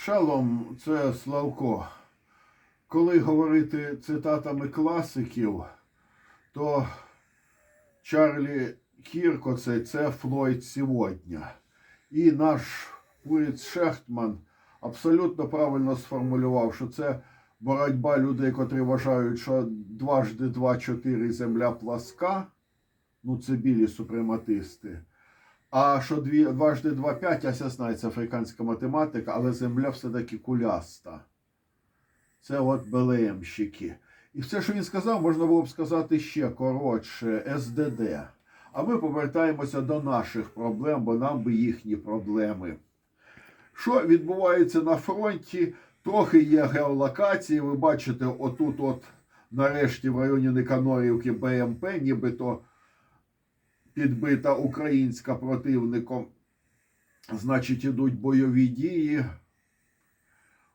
Шалом, це Славко. Коли говорити цитатами класиків, то Чарлі Кірко це, це Флойд сьогодні. І наш Пуріц Шехтман абсолютно правильно сформулював, що це боротьба людей, котрі вважають, що дважди два чотири земля пласка. Ну, це білі супрематисти. А що дві, дважди два п'ять, я ся знаю, це африканська математика, але земля все-таки куляста. Це от БЛМщики. І все, що він сказав, можна було б сказати ще коротше, СДД. А ми повертаємося до наших проблем, бо нам би їхні проблеми. Що відбувається на фронті? Трохи є геолокації. Ви бачите, отут, от нарешті в районі Никанорівки БМП, нібито підбита українська противником. Значить, ідуть бойові дії.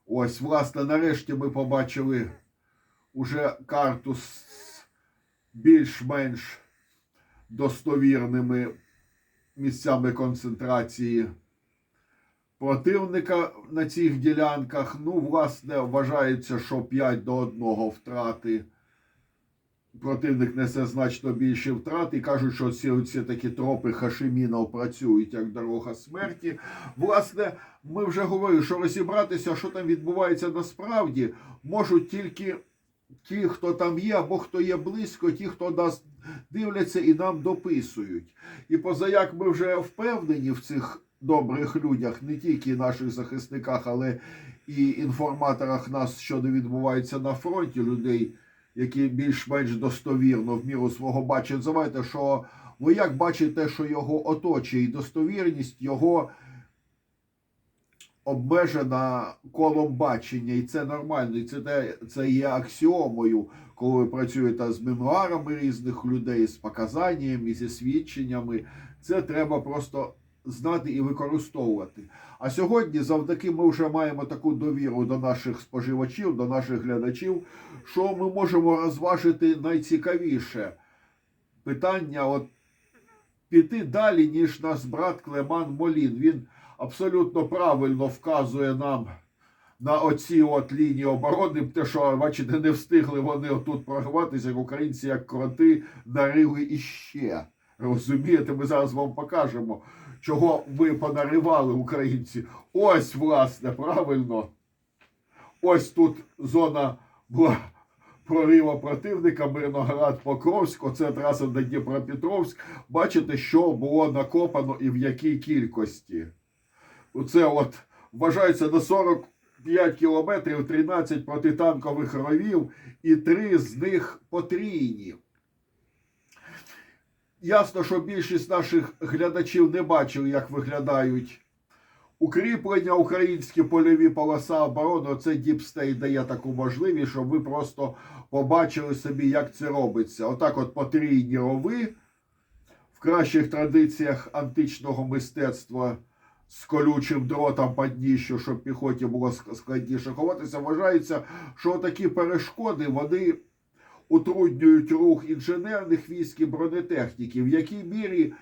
Ось, власне, нарешті ми побачили уже карту з більш-менш достовірними місцями концентрації противника на цих ділянках. Ну, власне, вважається, що 5 до 1 втрати. Противник несе значно більші втрати кажуть, що ці, ці такі тропи Хашимінов працюють як дорога смерті. Власне, ми вже говорили, що розібратися, що там відбувається насправді, можуть тільки ті, хто там є, або хто є близько, ті, хто нас дивляться і нам дописують. І позаяк ми вже впевнені в цих добрих людях, не тільки наших захисниках, але і інформаторах нас, що не відбувається на фронті, людей які більш-менш достовірно в міру свого бачать, називаєте, що вояк бачить те, що його оточує, і достовірність його обмежена колом бачення, і це нормально, і це, це є аксіомою, коли ви працюєте з мемуарами різних людей, з показаннями, зі свідченнями. Це треба просто знати і використовувати. А сьогодні, завдяки, ми вже маємо таку довіру до наших споживачів, до наших глядачів, що ми можемо розважити найцікавіше питання, от піти далі, ніж наш брат Клеман Молін. Він абсолютно правильно вказує нам на оці от лінії оборони, те, що, бачите, не встигли вони отут прорватися, як українці, як кроти, нарили іще. Розумієте, ми зараз вам покажемо, чого ви понаривали українці. Ось, власне, правильно. Ось тут зона прорива противника Мирноград Покровськ, оце траса до Дніпропетровськ. Бачите, що було накопано і в якій кількості. Оце от вважається на 45 кілометрів 13 протитанкових ровів і три з них потрійні. Ясно, що більшість наших глядачів не бачили, як виглядають укріплення українські польові полоса оборони. Це Діпстей дає таку можливість, щоб ви просто побачили собі, як це робиться. Отак, от потрійні рови в кращих традиціях античного мистецтва з колючим дротом під дніщу, щоб піхоті було складніше ховатися. Вважається, що такі перешкоди вони утруднюють рух інженерних військ і бронетехніки, в якій мірі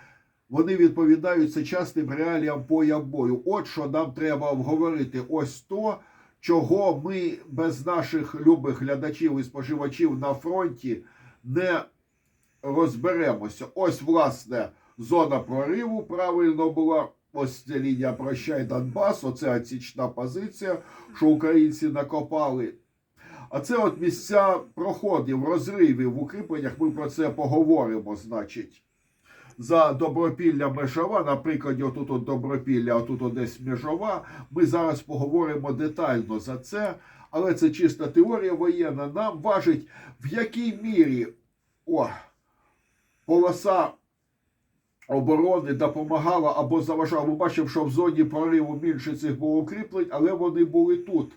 вони відповідають сучасним реаліям поля бою. От що нам треба обговорити. Ось то, чого ми без наших любих глядачів і споживачів на фронті не розберемося. Ось, власне, зона прориву правильно була. Ось ця лінія прощай Донбас, оце оцічна позиція, що українці накопали. А це от місця проходів, розривів в укріпленнях. Ми про це поговоримо, значить. За добропілля межова, наприклад, отут от добропілля, отут от десь межова. Ми зараз поговоримо детально за це, але це чиста теорія воєнна. Нам важить, в якій мірі о, полоса оборони допомагала або заважала. Ми бачимо, що в зоні прориву більше цих було укріплень, але вони були тут.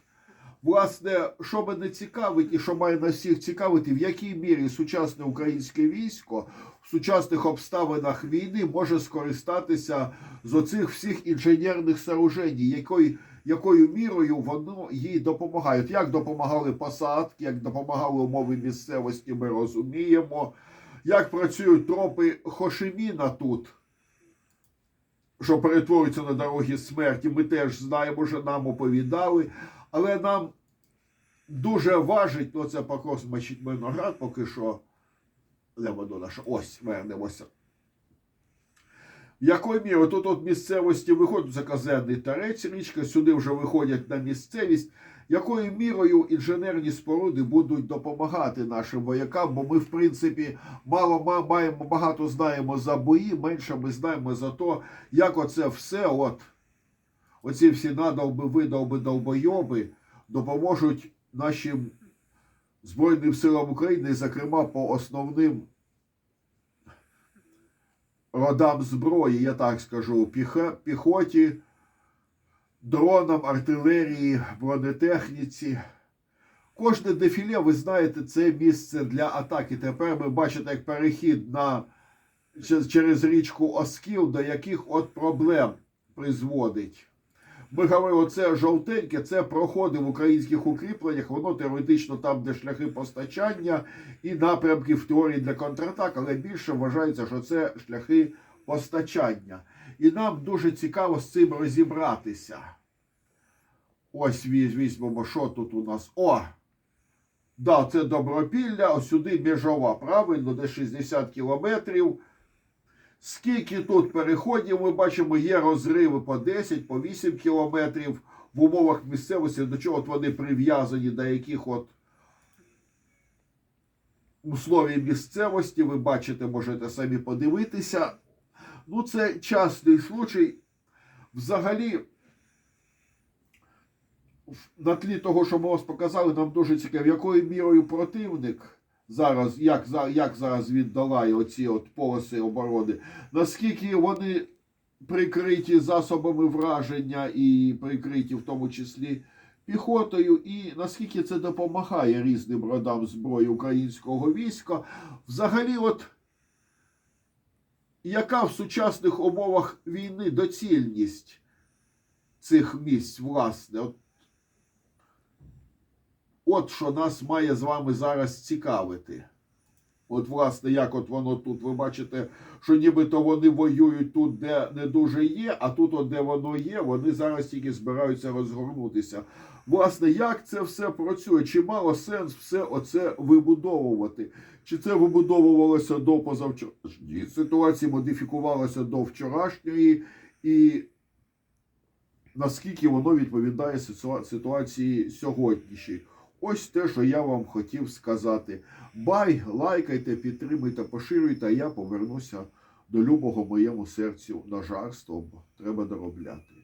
Власне, що мене цікавить і що має нас всіх цікавити, в якій мірі сучасне українське військо в сучасних обставинах війни може скористатися з оцих всіх інженерних сооружень, якою, якою мірою воно їй допомагає. Як допомагали посадки, як допомагали умови місцевості, ми розуміємо. Як працюють тропи Хошиміна тут, що перетворюються на дороги смерті, ми теж знаємо, що нам оповідали. Але нам дуже важить, ну це покос мочить виноград, поки що Лево до наша. Ось, вернемося. В якої мірі тут от місцевості виходить за казенний тарець річка, сюди вже виходять на місцевість. Якою мірою інженерні споруди будуть допомагати нашим воякам? Бо ми, в принципі, мало ма- маємо багато знаємо за бої, менше ми знаємо за те, як оце все, от оці всі надовби, видовби, довбойоби допоможуть нашим Збройним силам України, зокрема по основним родам зброї, я так скажу, піхоті, дронам, артилерії, бронетехніці. Кожне дефіле, ви знаєте, це місце для атаки. Тепер ви бачите, як перехід на, через річку Оскіл, до яких от проблем призводить. Ми говорили, це жовтеньке, це проходи в українських укріпленнях, воно теоретично там, де шляхи постачання і напрямки в теорії для контратак, але більше вважається, що це шляхи постачання. І нам дуже цікаво з цим розібратися. Ось візьмемо, що тут у нас. О! Да, це Добропілля, ось сюди межова, правильно, де 60 кілометрів. Скільки тут переходів, ми бачимо, є розриви по 10, по 8 кілометрів в умовах місцевості, до чого от вони прив'язані до яких от условій місцевості. Ви бачите, можете самі подивитися. Ну, це частий случай. Взагалі, на тлі того, що ми ось показали, нам дуже цікаво, якою мірою противник зараз, як, як зараз він долає оці от полоси оборони, наскільки вони прикриті засобами враження і прикриті в тому числі піхотою, і наскільки це допомагає різним родам зброї українського війська. Взагалі, от яка в сучасних умовах війни доцільність цих місць, власне? От, от що нас має з вами зараз цікавити. От, власне, як от воно тут, ви бачите, що нібито вони воюють тут, де не дуже є, а тут, от, де воно є, вони зараз тільки збираються розгорнутися. Власне, як це все працює? Чи мало сенс все оце вибудовувати? Чи це вибудовувалося до позавчорашньої ситуації, модифікувалося до вчорашньої, і наскільки воно відповідає ситуації сьогоднішній? Ось те, що я вам хотів сказати. Бай, лайкайте, підтримуйте, поширюйте, а я повернуся до любого моєму серцю на жарство, бо треба доробляти.